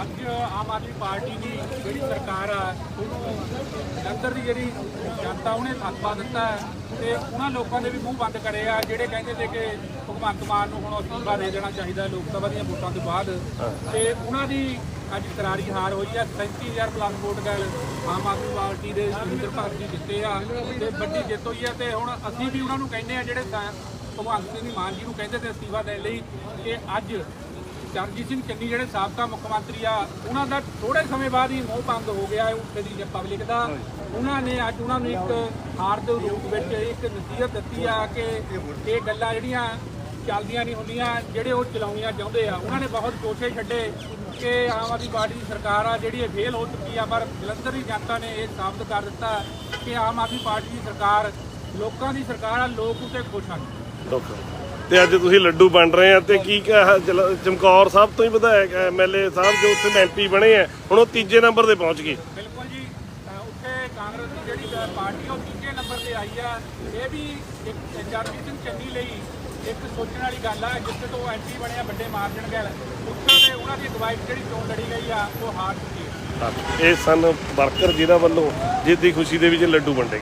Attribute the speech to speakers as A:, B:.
A: ਅੱਜ ਆਮ ਆਦਮੀ ਪਾਰਟੀ ਦੀ ਜਿਹੜੀ ਸਰਕਾਰ ਆ, ਉਹਨੂੰ ਜਲੰਧਰ ਦੀ ਜਿਹੜੀ ਜਨਤਾ, ਉਹਨੇ ਸੱਪਾ ਦਿੱਤਾ ਹੈ ਤੇ ਉਹਨਾਂ ਲੋਕਾਂ ਦੇ ਵੀ ਮੂੰਹ ਬੰਦ ਕਰੇ ਆ, ਜਿਹੜੇ ਕਹਿੰਦੇ ਸੀ ਕਿ ਭਗਵੰਤ ਮਾਨ ਨੂੰ ਹੁਣ ਅਸਤੀਫਾ ਦੇ ਦੇਣਾ ਚਾਹੀਦਾ ਲੋਕ ਸਭਾ ਦੀਆਂ ਵੋਟਾਂ ਤੋਂ ਬਾਅਦ। ਤੇ ਉਹਨਾਂ ਦੀ ਅੱਜ ਕਰਾਰੀ ਹਾਰ ਹੋਈ ਆ 37000 ਪਲੱਸ ਵੋਟ ਗੈਲ ਆਮ ਆਦਮੀ ਪਾਰਟੀ ਦੇ ਸੁਰਿੰਦਰ ਭਗਤ ਜੀ ਜਿੱਤੇ ਆ, ਤੇ ਵੱਡੀ ਜਿੱਤ ਹੋਈ ਆ ਤੇ ਹੁਣ ਅਸੀਂ ਵੀ ਉਹਨਾਂ ਨੂੰ ਕਹਿੰਦੇ ਆ, ਜਿਹੜੇ ਭਗਵੰਤ ਸਿੰਘ ਮਾਨ ਜੀ ਨੂੰ ਕਹਿੰਦੇ ਤੇ ਅਸਤੀਫਾ ਦੇਣ ਲਈ ਕਿ ਅੱਜ ਚਰਨਜੀਤ ਸਿੰਘ ਚੰਨੀ ਜਿਹੜੇ ਸਾਬਕਾ ਮੁੱਖ ਮੰਤਰੀ ਆ, ਉਹਨਾਂ ਦਾ ਥੋੜੇ ਸਮੇਂ ਬਾਅਦ ਹੀ ਮੋਹ ਬੰਦ ਹੋ ਗਿਆ ਉੱਥੇ ਦੀ ਪਬਲਿਕ ਦਾ। ਉਹਨਾਂ ਨੇ ਅੱਜ ਉਹਨਾਂ ਨੂੰ ਇੱਕ ਹਾਰ ਦੇ ਰੂਪ ਵਿੱਚ ਇੱਕ ਨਸੀਹਤ ਦਿੱਤੀ ਆ ਕਿ ਇਹ ਗੱਲਾਂ ਜਿਹੜੀਆਂ ਚੱਲਦੀਆਂ ਨਹੀਂ ਹੁੰਦੀਆਂ, ਜਿਹੜੇ ਉਹ ਚਲਾਉਣੀਆਂ ਚਾਹੁੰਦੇ ਆ। ਉਹਨਾਂ ਨੇ ਬਹੁਤ ਕੋਸ਼ੇ ਛੱਡੇ ਕਿ ਆਮ ਆਦਮੀ ਪਾਰਟੀ ਦੀ ਸਰਕਾਰ ਆ, ਜਿਹੜੀ ਇਹ ਫੇਲ ਹੋ ਚੁੱਕੀ ਆ, ਪਰ ਜਲੰਧਰ ਦੀ ਜਨਤਾ ਨੇ ਇਹ ਸਾਬਤ ਕਰ ਦਿੱਤਾ ਕਿ ਆਮ ਆਦਮੀ ਪਾਰਟੀ ਦੀ ਸਰਕਾਰ, ਲੋਕਾਂ ਦੀ ਸਰਕਾਰ ਆ, ਲੋਕ ਉਤੇ ਖੁਸ਼ ਹਨ।
B: ਤੇ ਅੱਜ ਤੁਸੀਂ ਲੱਡੂ ਵੰਡ ਰਹੇ ਆ ਤੇ ਕੀ ਕਿਹਾ ਚਮਕੌਰ ਸਾਹਿਬ ਤੋਂ ਹੀ ਵਿਧਾਇਕ ਐਮਐਲਏ ਸਾਹਿਬ ਜੋ ਉੱਥੇ ਐਮਪੀ ਬਣੇ ਆ ਹੁਣ ਉਹ ਤੀਜੇ ਨੰਬਰ ਤੇ ਪਹੁੰਚ ਗਏ।
A: ਬਿਲਕੁਲ ਜੀ ਉੱਥੇ ਕਾਂਗਰਸ ਦੀ ਜਿਹੜੀ ਪਾਰਟੀ ਉਹ ਤੀਜੇ ਨੰਬਰ ਤੇ ਆਈ ਆ। ਇਹ ਵੀ ਇੱਕ ਜਰਜੀਤ ਸਿੰਘ ਚੰਨੀ ਲਈ ਇੱਕ ਸੋਚਣ ਵਾਲੀ ਗੱਲ ਆ ਜਿੱਥੇ ਤੋਂ ਐਮਪੀ ਬਣਿਆ ਵੱਡੇ ਮਾਰਜਨ ਗੈਲ। ਉੱਥੇ ਦੇ ਉਹਨਾਂ ਦੀ ਅਗਵਾਈ ਜਿਹੜੀ ਚੋਣ ਲੜੀ ਗਈ ਆ ਉਹ ਹਾਰ ਚੁੱਕੀ ਹੈ
B: ਇਹ ਸਨ ਵਰਕਰ ਜਿਨ੍ਹਾਂ ਵੱਲੋਂ ਜਿੱਤ ਦੀ ਖੁਸ਼ੀ ਦੇ ਵਿੱਚ ਲੱਡੂ ਵੰਡੇ